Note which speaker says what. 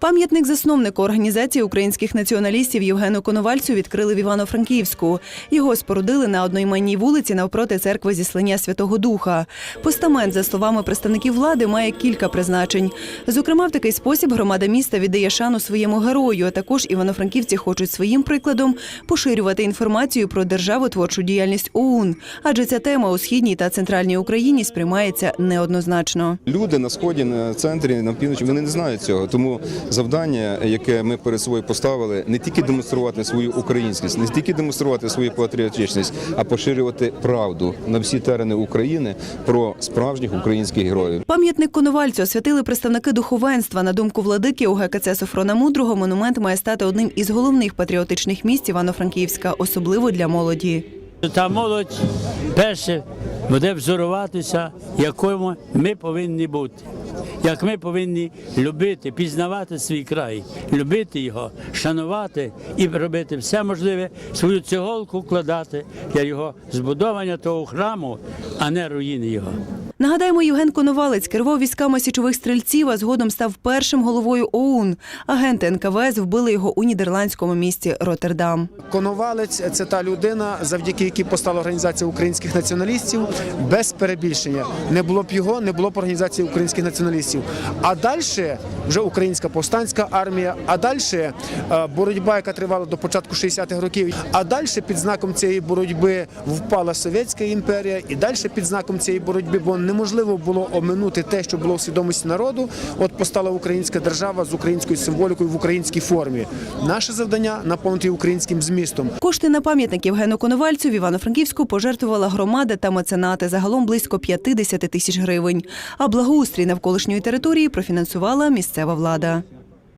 Speaker 1: Пам'ятник засновнику організації українських націоналістів Євгену Коновальцю відкрили в Івано-Франківську. Його спорудили на одноіменній вулиці навпроти церкви зіслання Святого Духа. Постамент, за словами представників влади, має кілька призначень. Зокрема, в такий спосіб громада міста віддає шану своєму герою. А також івано-франківці хочуть своїм прикладом поширювати інформацію про державотворчу діяльність ОУН, адже ця тема у східній та центральній Україні сприймається неоднозначно.
Speaker 2: Люди на сході, на центрі, на півночі вони не знають цього. Тому завдання, яке ми перед собою поставили, не тільки демонструвати свою українськість, не тільки демонструвати свою патріотичність, а поширювати правду на всі терени України про справжніх українських героїв.
Speaker 1: Пам'ятник Коновальцю освятили представники духовенства. На думку владики УГКЦ Софрона Мудрого, монумент має стати одним із головних патріотичних місць Івано-Франківська, особливо для молоді.
Speaker 3: Та молодь перше буде взоруватися, якою ми повинні бути. Як ми повинні любити, пізнавати свій край, любити його, шанувати і робити все можливе, свою цеголку вкладати для його збудовання того храму, а не руїни його.
Speaker 1: Нагадаємо, Євген Коновалець керував військами січових стрільців, а згодом став першим головою ОУН. Агенти НКВС вбили його у нідерландському місті Роттердам.
Speaker 4: Коновалець це та людина, завдяки якій постала організація українських націоналістів без перебільшення. Не було б його, не було б організації українських націоналістів. А далі вже українська повстанська армія, а далі боротьба, яка тривала до початку 60-х років. А далі під знаком цієї боротьби впала Совєтська імперія, і далі під знаком цієї боротьби, бо неможливо було оминути те, що було в свідомості народу. От постала українська держава з українською символікою в українській формі. Наше завдання наповнити українським змістом.
Speaker 1: Кошти на пам'ятник Євгену Коновальцю в Івано-Франківську пожертвувала громада та меценати загалом близько 50 тисяч гривень. А благоустрій навколишньої території профінансувала місцева влада.